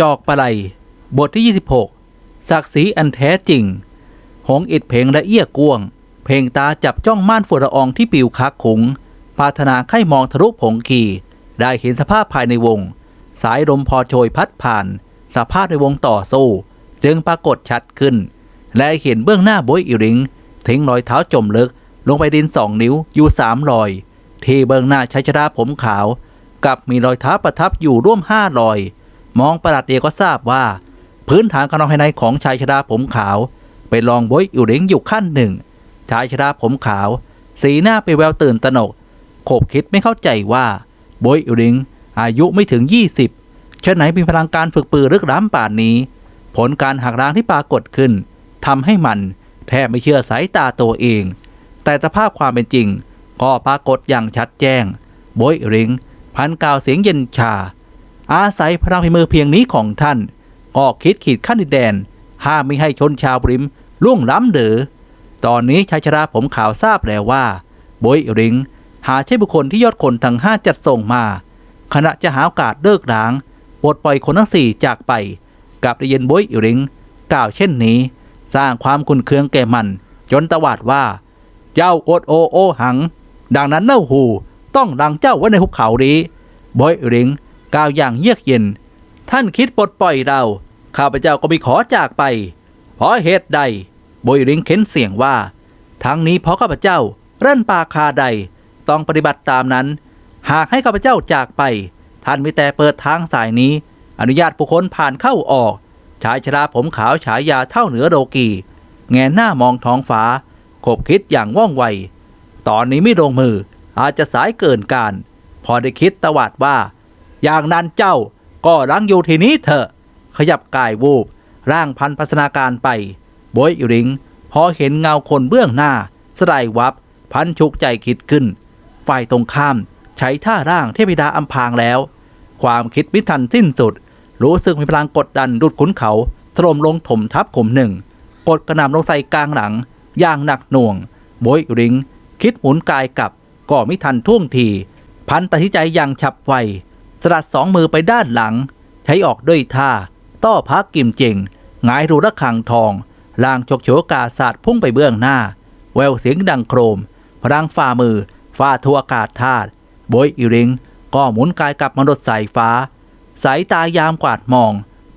จอกปลาไหลบทที่ 26 ศักดิ์ศรีอันแท้จริง หงอิดเพลงและเอี้ยกวง เพลงตาจับจ้องม่านฝุ่นละอองที่ปิวคักขุงปาถนาไข้มองทะลุผงขีได้เห็นสภาพภายในวง สายลมพอโชยพัดผ่าน สภาพในวงต่อสู้ จึงปรากฏชัดขึ้น และเห็นเบื้องหน้าบอยอิริงทิ้งรอยเท้าจมลึก ลงไปดินสองนิ้วอยู่สามรอย ที่เบื้องหน้าชายชราผมขาว กับมีรอยเท้าประทับอยู่ร่วมห้ารอย มองประหลัดเดียก็ทราบว่า พื้นฐานการนอนภายในของชายชราผมขาวไปลองบอยอิริงอยู่ขั้นหนึ่ง ชายชราผมขาว สีหน้าไปนแววตื่นตระหนกขบคิดไม่เข้าใจว่าบอยอิริงอายุไม่ถึง 20เช่นไหนมีพลังการฝึกปืนลึกล้ำป่านนี้ ผลการหักล้างที่ปรากฏขึ้นทำให้มันแทบไม่เชื่อสายตาตัวเอง แต่สภาพความเป็นจริง ก็ปรากฏอย่างชัดแจ้งบอยอิริง พันกาวเสียงเย็นชา อาศัยพลังฝีมือเพียงนี้ของท่านก็คิดขีดขั้นดินแดน ห้ามไม่ให้ชนชาวบริมล่วงล้ำเดอตอนนี้ชายชราผมข่าวทราบแล้วว่าบอยอิริง หาใช่บุคคลที่ยอดคนทั้งห้าจัดส่งมา ขณะจะหาโอกาสเลิกร้างปลดปล่อยคนทั้งสี่จากไป กับได้ยินบอยอิริง กล่าวเช่นนี้ สร้างความคุนเคืองแก่มัน จนตวาดว่า เจ้าอดโอโอหัง ดังนั้นเน่าหูต้องดังเจ้าไว้ในหุบเขาดีบอยอิริง กล่าวอย่างเยือกเย็น ท่านคิดปลดปล่อยเรา ข้าพเจ้าก็ไม่ขอจากไป เพราะเหตุใดบอยริงเค้นเสียงว่า ทั้งนี้เพราะข้าพเจ้าเร่นปาคาใดต้องปฏิบัติตามนั้น หากให้ข้าพเจ้าจากไป ท่านมีแต่เปิดทางสายนี้ อนุญาตผู้คนผ่านเข้าออกชายชราผมขาวฉายาเท่าเหนือโรกีแงนหน้ามองท้องฟ้าขบคิดอย่างว่องไว ตอนนี้ไม่ลงมืออาจจะสายเกินการ พอได้คิดตวาดว่า อย่างนั้นเจ้าก็รังอยู่ที่นี้เถอะ ขยับกายวูบ ร่างพันพัฒนาการไปบอยอิริง พอเห็นเงาคนเบื้องหน้า สลายวับ พันชุกใจคิดขึ้น ฝ่ายตรงข้ามใช้ท่าร่างเทพิดาอัมพางแล้ว ความคิดวิทันสิ้นสุด รู้สึกมีพลังกดดันดุดขุนเขาถล่มลงถมทับข่มหนึ่ง กดกระนำลงใส่กลางหลัง อย่างหนักหน่วงบอยอิริง คิดหมุนกายกลับก็ไม่ทันท่วงที พันตัดสินใจอย่างฉับไว สลัดสองมือไปด้านหลัง ใช้ออกด้วยท่า ต้อพักกิมเจงหงายรูระฆังทองล่างชกโฉกาศาสตร์พุ่งไปเบื้องหน้า แววเสียงดังโครม พลังฝ่ามือฟาทัวอากาศธาตุบอยอิริง ก็หมุนกายกลับมนุษย์สายฟ้า สายตายามกวาดมอง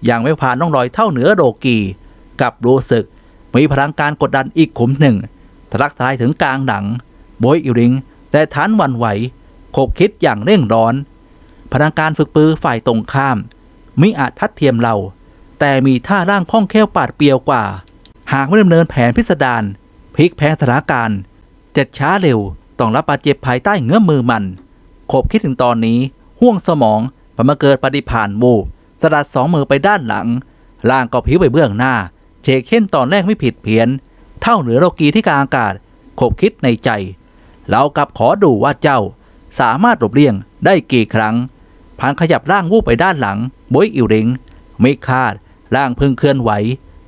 อย่างไม่ผ่านน้องรอยเท่าเหนือโรกีกับรู้สึก มีพลังการกดดันอีกขุมหนึ่งทะลักทายถึงกลางหนังบอยอิริง แต่ฐานวันไหวขบคิดอย่างเร่งร้อน พนักการฝึกปือฝ่ายตรงข้าม มิอาจทัดเทียมเรา แต่มีท่าร่างคล่องแคล่วปาดเปรียวกว่า หากไม่ดำเนินแผนพิสดารพลิกแพลงสถานการณ์เจ็ดช้าเร็วต้องรับบาดเจ็บภายใต้เงื้อมือมันขบคิดถึงตอนนี้ห่วงสมองพมาเกิดปฏิพานบูสลัดสองมือไปด้านหลังล่างก็ผิวไปเบื้องหน้าเชกเช่นตอนแรกไม่ผิดเพี้ยน เท่าเหนือโรกีที่กลางอากาศขบคิดในใจ เรากลับขอดูว่าเจ้าสามารถหลบเลี่ยงได้กี่ครั้ง พันขยับร่างวูบไปด้านหลังบอยอิวริง ไม่คาด ร่างพึงเคลื่อนไหว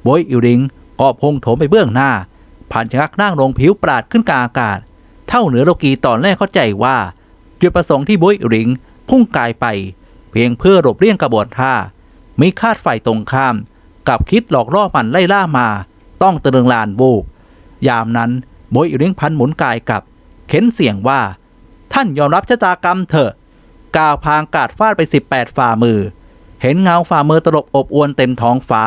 บอยอิวริงก็พงโถมไปเบื้องหน้าพันชะงักนั่งลงผิวปราดขึ้นกลางอากาศ เท่าเหนือโลกีตอนแรกเข้าใจว่าจุดประสงค์ที่บอยอิวริง พุ่งกายไป เพียงเพื่อหลบเลี่ยงกระบวนท่า ไม่คาดฝ่ายตรงข้ามกับคิดหลอกล่อมันไล่ล่ามา ต้องตะลึงลานบูบยามนั้นบอยอิวริงพันหมุนกายกับ เข็นเสียงว่า ท่านยอมรับชะตากรรมเถอะ กาวพางกาดฟาดไป 18 ฝ่ามือ เห็นเงาฝ่ามือตลบอบอวนเต็มท้องฟ้า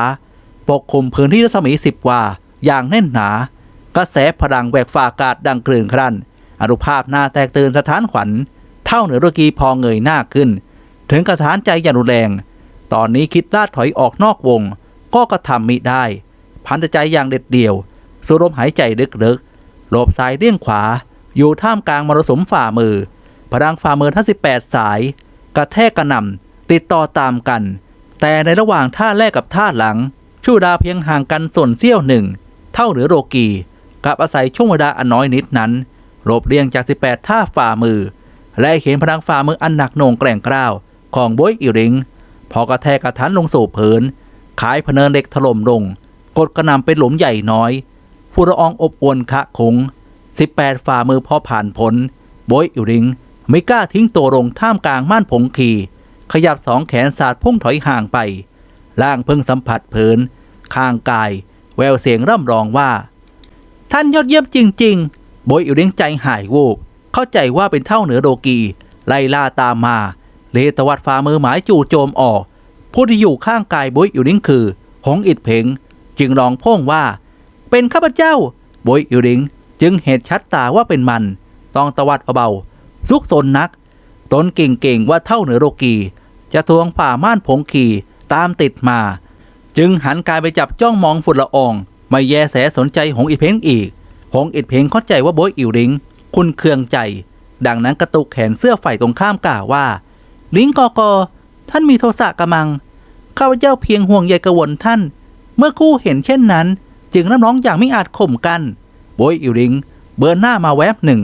ปกคลุมพื้นที่รัศมีสิบวา อย่างแน่นหนา กระแสพลังแหวกฝ่ากาดดังกลื่นครั่น อนุภาพหน้าแตกตื่นสถานขวัญ เท่าเหนือโรกีพอเงยหน้าขึ้น ถึงกระทานใจอย่างรุนแรง ตอนนี้คิดลาดถอยออกนอกวง ก็กระทำมิได้ พันใจอย่างเด็ดเดี่ยว สูดลมหายใจลึกๆหลบซ้ายเลี่ยงขวา อยู่ท่ามกลางมรสุมฝ่ามือ พลังฝ่ามือทั้ง 18 สาย กระแทกกระหน่ำติดต่อตามกัน แต่ในระหว่างท่าแรกกับท่าหลังชูดาเพียงห่างกันส่วนเสี้ยวหนึ่ง เท่าเหนือโรกีกับอาศัยช่วงเวลาอันน้อยนิดนั้นหลบเลี่ยงจาก 18 ท่าฝ่ามือ และเห็นพลังฝ่ามืออันหนักหน่วงแกร่งกล้าว ของบอยอิริง พอกระแทกกระทันลงสู่พื้นขายพเนินเด็กถล่มลง กดกระนำเป็นหลุมใหญ่น้อยฟูระอองอบอวนคะคง18 ฝ่ามือพอผ่านผลบอยอิริง ไม่กล้าทิ้งตัวลงท่ามกลางม่านผงขีขยับสองแขนสาดพุ่งถอยห่างไปล่างเพิ่งสัมผัสผืนข้างกาย แววเสียงร่ำร้องว่า ท่านยอดเยี่ยมจริง ๆ โบยอิวเล้งใจหายวูบเข้าใจว่าเป็นเท่าเหนือโดกี ไล่ล่าตามมา เลตวัดฝ่ามือหมายจู่โจมออก ผู้ที่อยู่ข้างกายโบยอิวเล้งคือ หงอิดเพงจึงร้องพ่งว่า เป็นข้าพเจ้าโบยอิวเล้งจึงเห็นชัดตาว่าเป็นมัน ต้องตวัดเบาๆ ซุกซนนัก ตนเก่งๆว่าเท่าเหนือโรกี จะทวงป่าม่านผงขี่ตามติดมา จึงหันกายไปจับจ้องมองฝุ่นละออง ไม่แยแสสนใจหงอิเพ้งอีก หงอิดเพ้งเข้าใจว่าโบยอิวริง คุณเคืองใจ ดังนั้นกระตุกแขนเสื้อฝ่ายตรงข้ามกล่าวว่า ลิงกอกอท่านมีโทสะกระมังข้าพเจ้าเพียงห่วงใยกระวนท่าน เมื่อคู่เห็นเช่นนั้น จึงรับน้องอย่างไม่อาจข่มกัน โบยอิวริง เบิร์นหน้ามาแวบหนึ่ง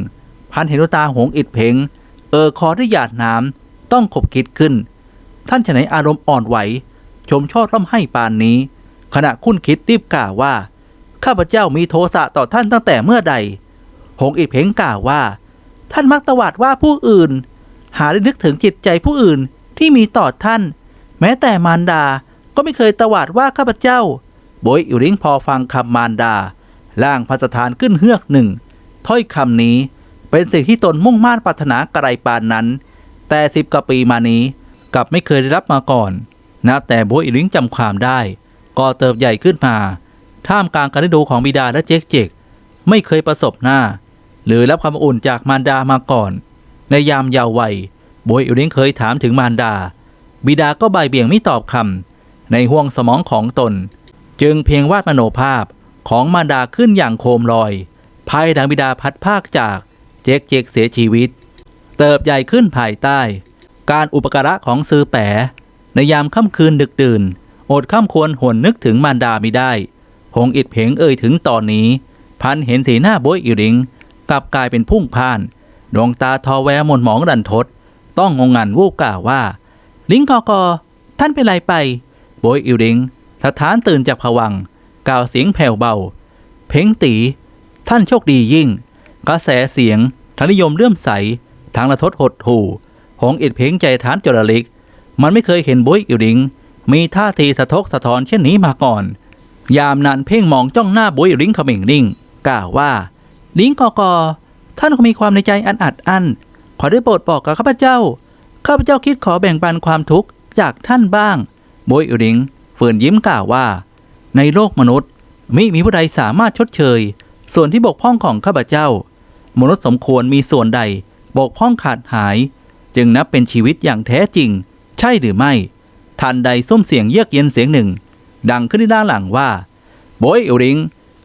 พันเห็นดวงตาหงอิดเพงเออคอด้วยหยาดน้ำต้องขบคิดขึ้น ท่านฉไหนอารมณ์อ่อนไหว ชมชอบร่ำให้ปานนี้ ขณะคุ้นคิดรีบกล่าวว่า ข้าพเจ้ามีโทสะต่อท่านตั้งแต่เมื่อใด หงอิดเพงกล่าวว่า ท่านมักตวาดว่าผู้อื่น หาได้นึกถึงจิตใจผู้อื่นที่มีต่อท่าน แม้แต่มารดาก็ไม่เคยตวาดว่าข้าพเจ้าโบยอิวริงพอฟังคำมารดา ล่างพัสถานขึ้นเฮือกหนึ่งถ้อยคำนี้ เป็นสิ่งที่ตนมุ่งมั่นปรารถนากระไรปานนั้น แต่สิบกว่าปีมานี้กลับไม่เคยได้รับมาก่อนนับแต่โบยอิลิงจำความได้ ก็เติบใหญ่ขึ้นมา ท่ามกลางการดูของบิดาและเจ๊กเจกไม่เคยประสบหน้า หรือรับความอุ่นจากมารดามาก่อน ในยามยาววัยโบยอิลิงเคยถามถึงมารดา บิดาก็บ่ายเบี่ยงไม่ตอบคำในห้วงสมองของตน จึงเพียงวาดมโนภาพของมารดาขึ้นอย่างโคมลอย ภายหลังบิดาพัดภาคจาก เจ๊กเจกเสียชีวิต เติบใหญ่ขึ้นภายใต้ การอุปการะของซือแปะในยามค่ำคืนดึกดื่น อดข้ามควรหวนนึกถึงมารดาไม่ได้ หงอิดเผงเอ่ยถึงตอนนี้ พันเห็นสีหน้าโบยอิริง กลับกลายเป็นพุ่งพ่าน ดวงตาทอแววหมนหมองดันทด ต้องงงงันวูบกล่าวว่า ลิงกอกอ ท่านเป็นไรไปโบยอิริงสถานตื่นจากผวัง กล่าวเสียงแผ่วเบา เพ่งตี ท่านโชคดียิ่ง กระแสเสียงทั้งนิยมเลื่อมใสทั้งระทดหดหู่หงอิดเพ่งใจฐานจระลิก มันไม่เคยเห็นโบยอิริง มีท่าทีสะทกสะท้อนเช่นนี้มาก่อน ยามนั้นเพ่งมองจ้องหน้าโบยอิริงเขม่งนิ่งกล่าวว่า ลิงกอกอท่านคงมีความในใจอันอัดอั้นขอได้โปรดบอกกับข้าพเจ้า ข้าพเจ้าคิดขอแบ่งปันความทุกข์จากท่านบ้างโบยอิริงฝืนยิ้มกล่าวว่า ในโลกมนุษย์มิมีผู้ใดสามารถชดเชย ส่วนที่บกพร่องของข้าพเจ้า มนุษย์สมควรมีส่วนใด บกพร่องขาดหาย จึงนับเป็นชีวิตอย่างแท้จริง ใช่หรือไม่ทันใดส้มเสียงเยือกเย็นเสียงหนึ่ง ดังขึ้นที่ด้านหลังว่าโบยอิริง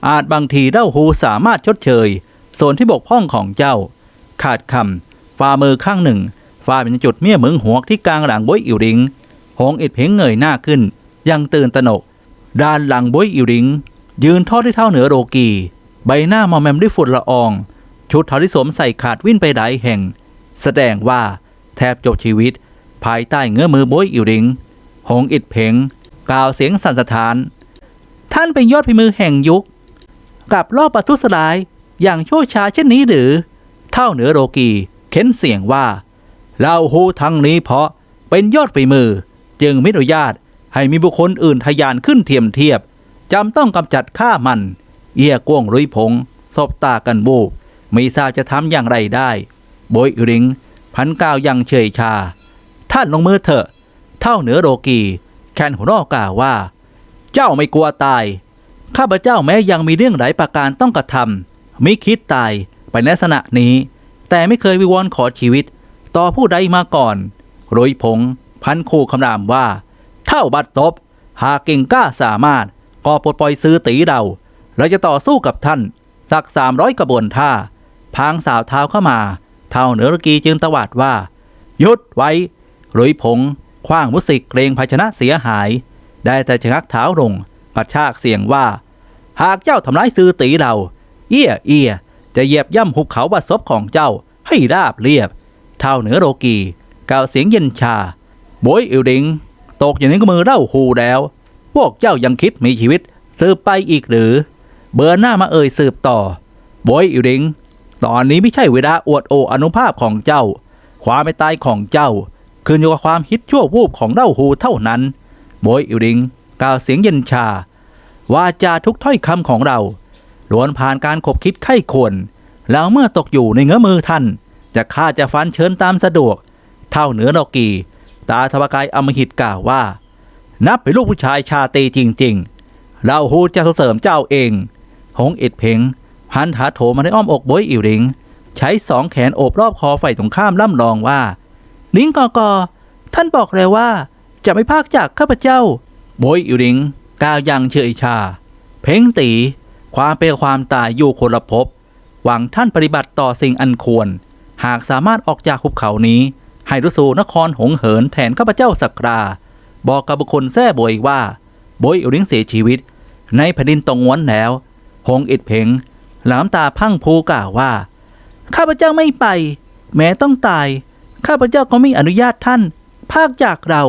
อาจบางทีเล่าหูสามารถชดเชย ส่วนที่บกพร่องของเจ้า ขาดคำฝ่ามือข้างหนึ่งฝ่าเป็นจุดเมี่ยมึงหัวที่กลางหลังโบยอิริงหงอิดเพ่งเงยหน้าขึ้น ยังตื่นตระหนก ด้านหลังโบยอิริง ยืนทอดที่เท่าเหนือโรกี ใบหน้ามอมแมมด้วยฝุ่นละออง ชุดเทาที่สวมใส่ขาดวิ่นไปหลายแห่ง แสดงว่าแทบจบชีวิต ภายใต้เงื้อมือโบยอิริง หงอิดเพงกล่าวเสียงสั่นสะท้าน ท่านเป็นยอดพิมือแห่งยุค กับรอบประทุษร้ายอย่างโชชาเช่นนี้หรือ เท่าเหนือโรกีเค้นเสียงว่าเล่าหูทั้งนี้เพราะเป็นยอดฝีมือ จึงไม่อนุญาตให้มีบุคคลอื่นทะยานขึ้นเทียมเทียบจำต้องกำจัดฆ่ามัน เอียกวงรุยพงศบตากันบูบ ไม่ทราบจะทำอย่างไรได้โบยอิริงพันกล่าวอยังเฉยชา ท่านลงมือเถอะ เท่าเหนือโรกี แคนหัวนอกกล่าวว่า เจ้าไม่กลัวตาย ข้าพเจ้าแม้ยังมีเรื่องหลายประการต้องกระทำมิคิดตายไปในลักษณะนี้ แต่ไม่เคยวิวรณ์ขอชีวิต ต่อผู้ใดมาก่อนโรยพงพันคู่คำรามว่า เท่าบัดซบหากเก่งกล้าสามารถ ก็ปลดปล่อยซื้อตีเราเราจะต่อสู้กับท่านสักสามร้อยกระบวนท่า พางสาวเท้าเข้ามา เท่าเหนือรกีจึงตวาดว่า หยุดไว้หลุยผงคว้างมุสิกเกรงภาชนะเสียหาย ได้แต่ชะงักเท้าลงกระชากเสียงว่า หากเจ้าทำร้ายซื้อตีเรา เอี้ยเอี้ยจะเหยียบย่ำหุบเขาบัดซบของเจ้าให้ราบเรียบ เท่าเหนือโรกีกล่าวเสียงเย็นชาโบยอิวดิง ตกอย่างนี้ก็มือเล่าหูแล้ว พวกเจ้ายังคิดมีชีวิต สืบไปอีกหรือ เบอร์หน้ามาเอ่ยสืบต่อโบยอิวดิง ตอนนี้ไม่ใช่เวลาอวดโออนุภาพของเจ้า ความไม่ตายของเจ้า ขึ้นอยู่กับความฮิตชั่ววูบของเล่าหูเท่านั้นโบยอิวดิงกล่าวเสียงเย็นชา ว่าจาทุกถ้อยคำของเราล้วนผ่านการขบคิดไข้ควรแล้วเมื่อตกอยู่ในเงื้อมือท่าน จะฆ่าจะฟันเชิญตามสะดวก เท่าเหนือดอกี ตาทวากายอมหิตกล่าวว่า นับเป็นลูกผู้ชายชาตีจริง ๆ เราฮูจะส่งเสริมเจ้าเอง หงอิดเพ่ง หันถาโถมาในอ้อมอกบอยอิวริง ใช้สองแขนโอบรอบคอฝ่ายตรงข้ามล่ำลองว่า ลิงกอกอท่านบอกแล้วว่า จะไม่พากจากข้าพเจ้าบอยอิวริงกล่าวยังเฉยชา เพ่งตี ความเป็นความตายอยู่คนละภพหวังท่านปฏิบัติต่อสิ่งอันควร หากสามารถออกจากหุบเขานี้ ให้รุสูนครหงเหินแทนข้าพเจ้าสักรา บอกกับบุคคลแท้บอยว่าบอยอิวริงเสียชีวิต ในแผ่นดินตรงวนแล้ว หงอิดเพ่ง หลามตาพังโพกล่าวว่า ข้าพเจ้าไม่ไป แม้ต้องตาย ข้าพเจ้าก็ไม่อนุญาตท่าน ภาคจากเรา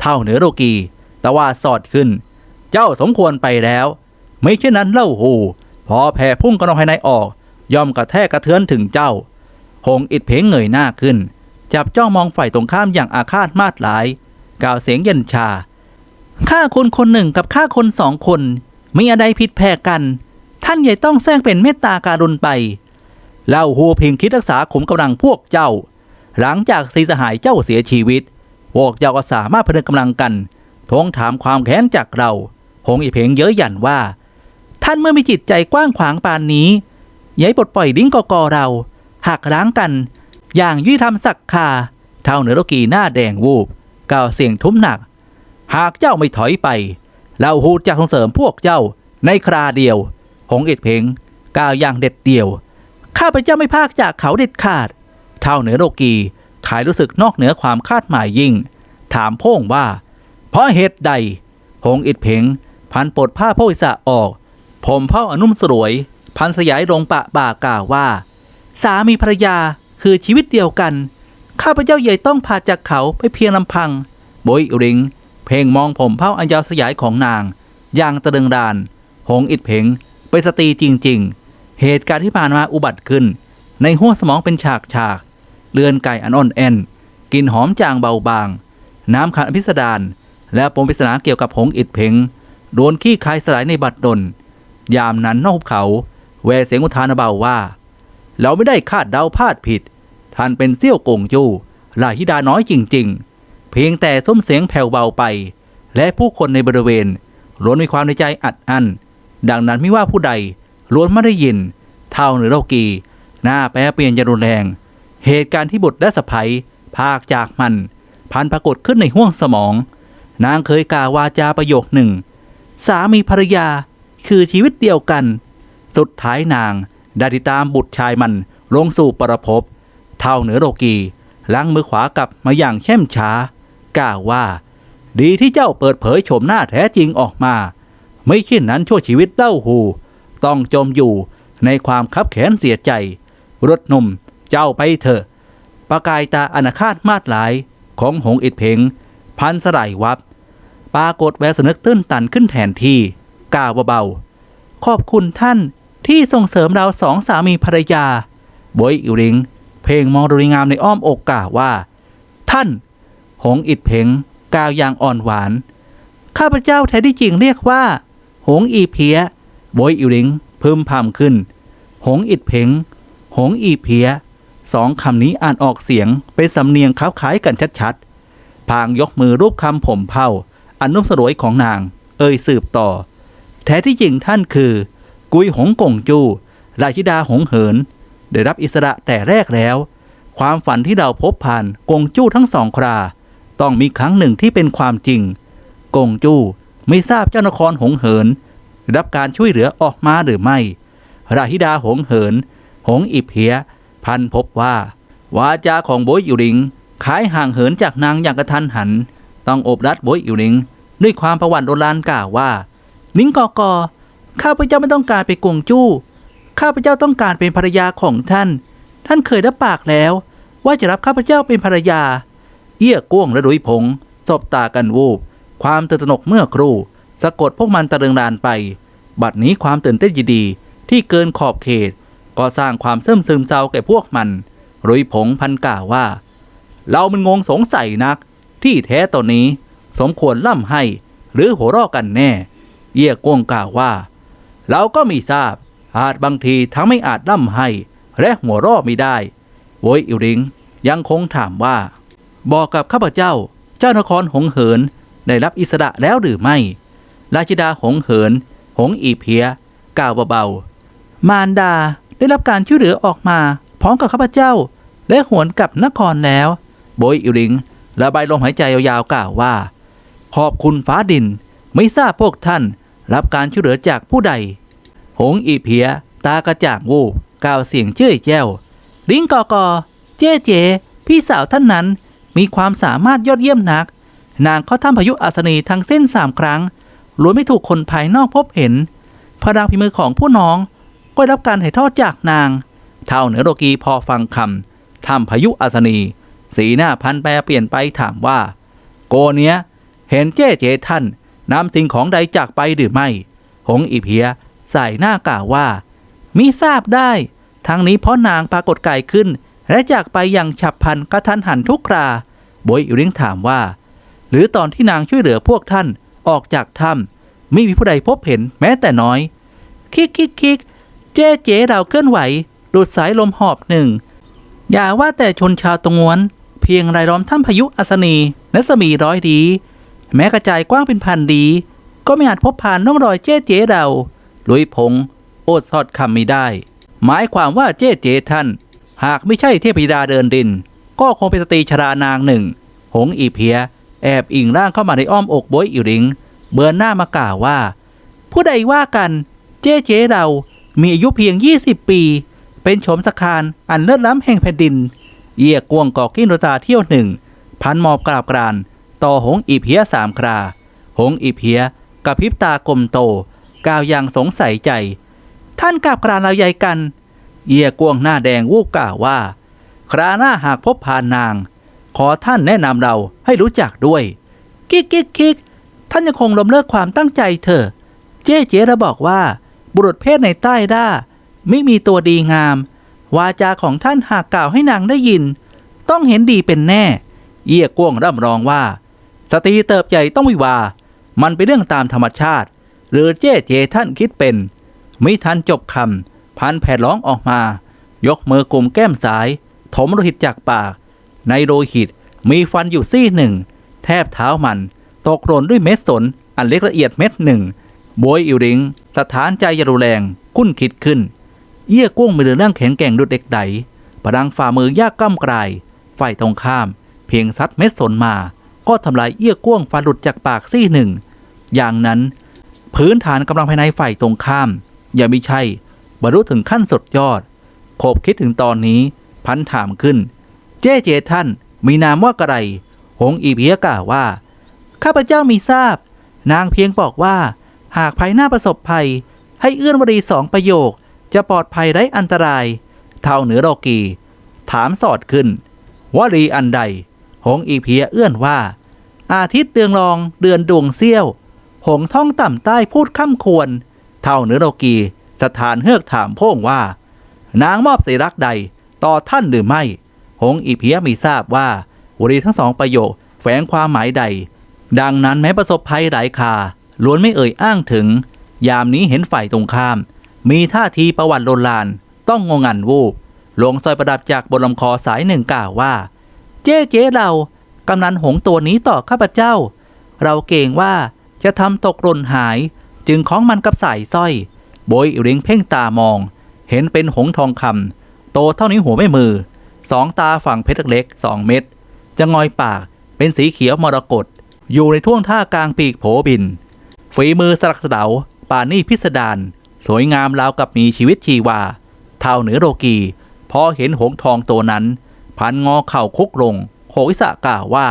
เท่าเหนือโรกีแต่ว่าสอดขึ้น เจ้าสมควรไปแล้ว ไม่เช่นนั้นเล่าหู พอแผ่พุ่งกระนองภายในออก ย่อมกระแทกกระเทือนถึงเจ้า หงอิดเพงเงยหน้าขึ้น จับจ้องมองฝ่ายตรงข้ามอย่างอาฆาตมาดหลาย กล่าวเสียงเย็นชาข้าคนคนหนึ่งกับข้าคนสองคน มีอะไรผิดแพกกัน ท่านใหญ่ต้องแซงเป็นเมตตาการุณไปเล่าหัวพียงคิดรักษาขุมกำลังพวกเจ้า หลังจากสีสหายเจ้าเสียชีวิต พวกเจ้าก็สามารถพนึกกำลังกันทวงถามความแค้นจากเรา หงอีเพงเย้ยหยันว่า ท่านเมื่อมีจิตใจกว้างขวางปานนี้ย่าให้ปลดปล่อยดิ้งกอกอเราหักล้างกัน อย่างยุติธรรมสักคาเท่าเหนือโลกีหน้าแดงวูบกล่าวเสียงทุ้มหนัก หากเจ้าไม่ถอยไป เราหูจะส่งเสริมพวกเจ้าในคราเดียว หงเอ็ดเพงกล่าวอย่างเด็ดเดี่ยว ข้าพเจ้าไม่พากจากเขาเด็ดขาด เท่าเหนือโลกีขายรู้สึกนอกเหนือความคาดหมายยิ่ง ถามพ่งว่า เพราะเหตุใด หงอิดเพงพันปลดผ้าโพวิสะออก ผมเผ้าอนุ่มสรวย พันสยายลงปะบ่ากล่าวว่า สามีภรรยาคือชีวิตเดียวกัน ข้าพเจ้าใหญ่ต้องผ่าจากเขาไปเพียงลำพังโบยริง เพ่งมองผมเผ้าอันยาวสยายของนาง อย่างตะลึงดาน หงอิดเพง เป็นสตรีจริง ๆ เหตุการณ์ที่ผ่านมาอุบัติขึ้น ในห้วสมองเป็นฉากฉากๆเลือนไก่อันอ่อนแอนกลินหอมจางเบาบาง น้ำขันอภิสดารและปมปริศนาเกี่ยวกับหงอิดเพ่งโดนขี้คายสลายในบัดดลยามนั้นนอกหุบเขา แวเสียงอุทานเบาว่า เราไม่ได้คาดเดาพลาดผิด ท่านเป็นเซี่ยวกงจูลาฮิดาน้อยจริง ๆ เพียงแต่ส้มเสียงแผ่วเบาไป และผู้คนในบริเวณล้วนมีความในใจอัดอั้น ดังนั้นไม่ว่าผู้ใดล้วนไม่ได้ยิน เท่าหรือเรากีหน้าแปรเปลี่ยนยรุนแรง เหตุการณ์ที่บุตรและสะใภ้พากจากมันพันปรากฏขึ้นในห้วงสมอง นางเคยกล่าววาจาประโยคหนึ่ง สามีภรรยาคือชีวิตเดียวกัน สุดท้ายนางได้ติดตามบุตรชายมันลงสู่ปรภพเท่าเหนือโลกีล้างมือขวากลับมาอย่างเข้มช้ากล่าวว่า ดีที่เจ้าเปิดเผยโฉมหน้าแท้จริงออกมา ไม่เช่นนั้นชั่วชีวิตเล่าหู ต้องจมอยู่ในความคับแขนเสียใจ รถหนุ่มเจ้าไปเถอะ ประกายตาอนาคาตมาดหลายของหงอิดเพงพันสลายวับ ปรากฏแววสนึกตื้นตันขึ้นแทนที่กล่าวเบาๆขอบคุณท่านที่ส่งเสริมเราสองสามีภรรยาบอยอิริง เพลงมองดูดีงามในอ้อมอกกล่าวว่า ท่าน หงอิดเพงกล่าวอย่างอ่อนหวาน ข้าพเจ้าแท้ที่จริงเรียกว่า หงอีเพียบอยอิวริงพึมพำขึ้น หงอิดเพงหงอีเพียสองคำนี้อ่านออกเสียงเป็นสำเนียงคล้าคล้ายกันชัดๆ พางยกมือรูปคำผมเผาอันนุ่มสลวยของนาง เอ่ยสืบต่อ แท้ที่จริงท่านคือ กุยหงกงจูราชิดาหงเหิน ได้รับอิสระแต่แรกแล้ว ความฝันที่เราพบผ่านกงจู้ทั้งสองครา ต้องมีครั้งหนึ่งที่เป็นความจริง กงจู้ ไม่ทราบเจ้านครหงเหิน รับการช่วยเหลือออกมาหรือไม่ ราฮิดาหงเหิน หงอิเพีย พันพบว่า วาจาของโบยอยู่ริงขายห่างเหินจากนางอย่างกระทันหัน ต้องอบรัดโบยอยู่ริงด้วยความประวัติโบราณกล่าวว่านิ้งกอกอข้าพเจ้าไม่ต้องการไปกวงจู้ ข้าพเจ้าต้องการเป็นภรรยาของท่าน ท่านเคยรับปากแล้ว ว่าจะรับข้าพเจ้าเป็นภรรยา เอี้ยก้วงและดุยผงสบตากันวูบ ความตื่นตระหนกเมื่อครู่สะกดพวกมันตะเริงรานไป บัดนี้ความตื่นเต้นยินดีที่เกินขอบเขต ก็สร้างความเสื่อมซึมเศร้าแก่พวกมันรุยผงพันกล่าวว่า เรามันงงสงสัยนัก ที่แท้ตอนนี้ สมควรล่ำให้ หรือหัวเรอกันแน่เอี้ยกวงกล่าวว่า เราก็มีทราบ อาจบางทีทั้งไม่อาจร่ำให้ และหัวเรอไม่ได้โวยอิริงยังคงถามว่า บอกกับข้าพเจ้า เจ้านครหงเหิน ได้รับอิสระแล้วหรือไม่ ราชิดาหงเหิน หงอีเพียกล่าวเบาๆ มารดาได้รับการช่วยเหลือออกมา พร้อมกับข้าพเจ้า และหวนกลับนครแล้ว โบยอิริงระบายลมหายใจยาวๆกล่าวว่า ขอบคุณฟ้าดิน ไม่ทราบพวกท่าน รับการช่วยเหลือจากผู้ใด หงอีเพีย ตากระจ่างวูบกล่าวเสียงเจ้ยแจ้วลิงกอกอเจ๊เจ พี่สาวท่านนั้นมีความสามารถยอดเยี่ยมนัก นางเข้าทำพายุอัศนีทั้งเส้นสามครั้งล้วนไม่ถูกคนภายนอกพบเห็นพลังพิมือของผู้น้อง ก็ได้รับการถ่ายทอดจากนาง เท่าเหนือโรกีพอฟังคำทำพายุอัศนี สีหน้าพันแปรเปลี่ยนไปถามว่า โกเนี้ย เห็นเจ๊เจท่านนำสิ่งของใดจากไปหรือไม่ หงอีเพียใส่หน้ากล่าวว่า มิทราบได้ ทั้งนี้เพราะนางปรากฏกายขึ้น และจากไปอย่างฉับพลันกระทันหันทุกคราบอยอิริงถามว่า หรือตอนที่นางช่วยเหลือพวกท่านออกจากถ้ำไม่มีผู้ใดพบเห็นแม้แต่น้อย คิกคิกคิกเจ๊เจ๊เราเคลื่อนไหวดูดสายลมหอบหนึ่ง อย่าว่าแต่ชนชาวตงวน เพียงรายล้อมถ้ำพายุอัศนีและสมีร้อยดี แม้กระจายกว้างเป็นพันดี ก็ไม่อาจพบผ่านน้องรอยเจ๊เจ๊เราลุยพงโอดสอดคำไม่ได้ หมายความว่าเจ๊เจ๊ท่าน หากไม่ใช่เทพธิดาเดินดิน ก็คงเป็นสตรีชรานางหนึ่ง หงอีเพีย แอบอิงร่างเข้ามาในอ้อมอกบอยอิริง เบือนหน้ามากล่าวว่า ผู้ใดว่ากันเจ๊เจ๊เรามีอายุเพียง 20 ปี เป็นโฉมสคารอันเลิศล้ำแห่งแผ่นดิน เยี่ยกวงกอกกิ้นโรตาเที่ยวหนึ่ง พันหมอบกราบกราน ต่อหงอีเพียสามครา หงอีเพียกระพริบตากลมโตกล่าวอย่างสงสัยใจ ท่านกราบกรานเราใหญ่กัน เยี่ยกวงหน้าแดงวูบกล่าวว่า คราหน้าหากพบผ่านนาง ขอท่านแนะนำเราให้รู้จักด้วย กิ๊กกิ๊กกิ๊กท่านยังคงล้มเลิกความตั้งใจเถอะ เจ๊เจ๊ระบอกว่า บุรุษเพศในใต้ด้า ไม่มีตัวดีงาม วาจาของท่านหากกล่าวให้นางได้ยิน ต้องเห็นดีเป็นแน่เยี่ยกวงร่ำร้องว่า สตรีเติบใหญ่ต้องวิวา มันเป็นเรื่องตามธรรมชาติ หรือเจ๊เจ๊ท่านคิดเป็น ไม่ทันจบคำพันแผดร้องออกมา ยกมือกลุ่มแก้มซ้าย ถมโลหิตจากปาก ในโลหิต มีฟันอยู่ซี่หนึ่ง แทบเท้ามัน ตกหล่นด้วยเม็ดสน อันเล็กละเอียดเม็ดหนึ่งบวยอิริง สถานใจยรุแรงคุ้นคิดขึ้น เยี่ยกุ้งมือเรื่องแข็งแกร่งดุดเด็กใดพลังฝ่ามือยากก้ำกลายฝ่ายตรงข้าม เพียงซัดเม็ดสนมา ก็ทำลายเอี้ยก้วงฟันหลุดจากปากซี่หนึ่ง อย่างนั้นพื้นฐานกำลังภายในฝ่ายตรงข้าม อย่ามิใช่ บรรลุถึงขั้นสุดยอดโขบคิดถึงตอนนี้ พันถามขึ้น เจ๊เจท่านมีนามว่ากระไร หงอีเพียกล่าวว่า ข้าพเจ้ามีทราบ นางเพียงบอกว่า หากภายหน้าประสบภัย ให้เอื้อนวรีสองประโยค จะปลอดภัยไร้อันตราย เท่าเหนือโลกี ถามสอดขึ้น วรีอันใด หงอีเพียเอื้อนว่า อาทิตย์เดืองรองเดือนดวงเสี้ยว หงท่องต่ำใต้พูดข้ามควร เท่าเหนือโลกีสถานเฮือกถามพ่งว่า นางมอบสิรักใด ต่อท่านหรือไม่ หงอีเพียมีทราบว่าวรีทั้งสองประโยคแฝงความหมายใด ดังนั้นแม้ประสบภัยหลายคาล้วนไม่เอ่ยอ้างถึง ยามนี้เห็นฝ่ายตรงข้าม มีท่าทีประวัติโลนลาน ต้องงงงันวูบลงซอยประดับจากบนลำคอสายหนึ่งกล่าวว่า เจ๊เจ๊เรากำนันหงตัวนี้ต่อข้าพเจ้า เราเกรงว่าจะทำตกหล่นหาย จึงคล้องมันกับสายสร้อยโบยอิริงเพ่งตามอง เห็นเป็นหงทองคำโตเท่านิ้หัวแม่มือ สองตาฝั่งเพชรเล็กสองเม็ดจะงอยปากเป็นสีเขียวมรกตอยู่ในท่วงท่ากลางปีกโผบิน ฝีมือสลักสเดาป่านี่พิสดารสวยงามราวกับมีชีวิตชีวา เท่าเหนือโรกีพอเห็นหงทองตัวนั้น พันงอเข่าคุกลง โหยสะกล่าวว่า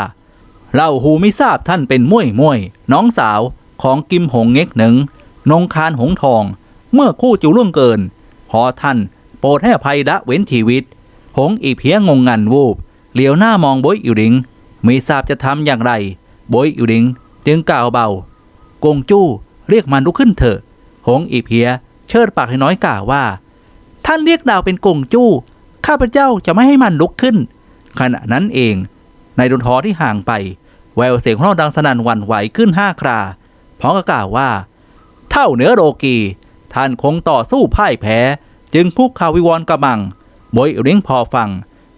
เราหูไม่ทราบท่านเป็นม่วยม่วยน้องสาวของกิมหงเง็กหนึ่งนงคานหงทอง เมื่อคู่จิวล่วงเกิน ขอท่านโปรดให้อภัยละเว้นชีวิต หงอีเพียงงงันวูบเหลียวหน้ามองบอยอิวริงไม่ทราบจะทำอย่างไรบอยอิวริงจึงกล่าวเบากงจู้เรียกมันลุกขึ้นเถอะ หงอีเพียเชิดปากให้น้อยกล่าวว่า ท่านเรียกดาวเป็นกงจู้ ข้าพเจ้าจะไม่ให้มันลุกขึ้น ขณะนั้นเองในดนทอที่ห่างไป แววเสียงของเราดังสนั่นหวั่นไหวขึ้นห้าคราพร้อมกับกล่าวว่า เท่าเหนือโรกี ท่านคงต่อสู้พ่ายแพ้ จึงพุกข่าววิวรกระมัง บอยเริงพอฟัง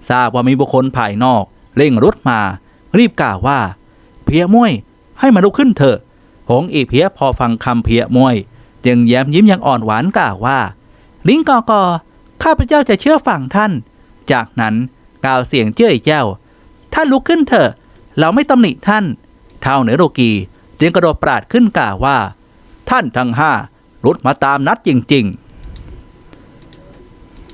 ทราบว่ามีบุคคลภายนอก เร่งรุดมา รีบกล่าวว่า เพียมวยให้มาลุกขึ้นเถอะ หงอีเพียพอฟังคำเพียมวย จึงแย้มยิ้มอยังอ่อนหวานกล่าวว่า ลิงกอกอข้าพเจ้าจะเชื่อฟังท่าน จากนั้นกล่าวเสียงเจ้ยแจ้วท่านลุกขึ้นเถอะ เราไม่ตำหนิท่าน เท่าเหนือโรกีจึงกระโดดปราดขึ้นกล่าวว่า ท่านทั้งห้ารุดมาตามนัดจริง ๆ